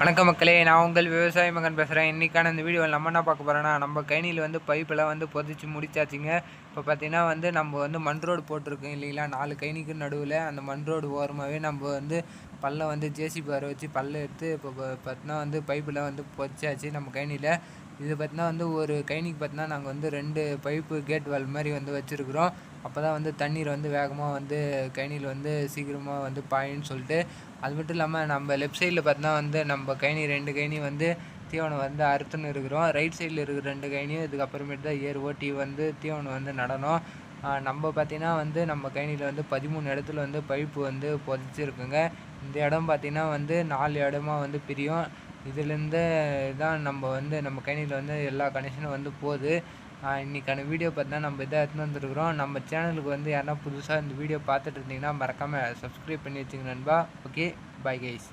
வணக்கம் மக்களே நான் உங்கள் விவசாய மகன் பேசுகிறேன் இன்றைக்கான இந்த வீடியோவில் நம்ம என்ன பார்க்க போகிறோன்னா நம்ம கைனியில் வந்து பைப்பெல்லாம் வந்து பொதிச்சு முடிச்சாச்சுங்க. இப்போ பார்த்தீங்கன்னா வந்து நம்ம வந்து மண் ரோடு போட்டிருக்கோம் இல்லைங்களா? நாலு கைனிக்கு நடுவில் அந்த மண் ரோடு ஓரமாகவே நம்ம வந்து பல்ல வந்து ஜேசிபி வர வச்சு பல்ல எடுத்து இப்போ பார்த்தீங்கன்னா வந்து பைப்பெல்லாம் வந்து பொதிச்சாச்சு நம்ம கைனியில் இது பார்த்தீங்கன்னா வந்து ஒரு கைனிக்கு பார்த்தீங்கன்னா நாங்கள் வந்து ரெண்டு பைப்பு கேட் வால் மாதிரி வந்து வச்சுருக்குறோம். அப்போ தான் வந்து தண்ணீர் வந்து வேகமாக வந்து கைனியில் வந்து சீக்கிரமாக வந்து பாயின்னு சொல்லிட்டு அது மட்டும் இல்லாமல் நம்ம லெஃப்ட் சைடில் பார்த்தீங்கன்னா வந்து நம்ம கைனி ரெண்டு கைனி வந்து தீவனம் வந்து அறுத்துன்னு இருக்கிறோம். ரைட் சைடில் இருக்கிற ரெண்டு கைனியும் இதுக்கப்புறமேட்டு தான் ஏர் ஓட்டி வந்து தீவனம் வந்து நடணும். நம்ம பார்த்திங்கன்னா வந்து நம்ம கைனியில் வந்து பதிமூணு இடத்துல வந்து பைப்பு வந்து புதைச்சிருக்குங்க. இந்த இடம் பார்த்திங்கன்னா வந்து நாலு இடமா வந்து பிரியும். இதுலேருந்து தான் நம்ம வந்து நம்ம கணினியில் வந்து எல்லா கனெக்ஷனும் வந்து போகுது. இன்றைக்கான வீடியோ பார்த்தீங்கன்னா நம்ம இதாக எடுத்துன்னு வந்துருக்குறோம். நம்ம சேனலுக்கு வந்து யாரா புதுசாக இந்த வீடியோ பார்த்துட்டு இருந்தீங்கன்னா மறக்காமல் சப்ஸ்கிரைப் பண்ணி வச்சுங்க நண்பா. Okay bye guys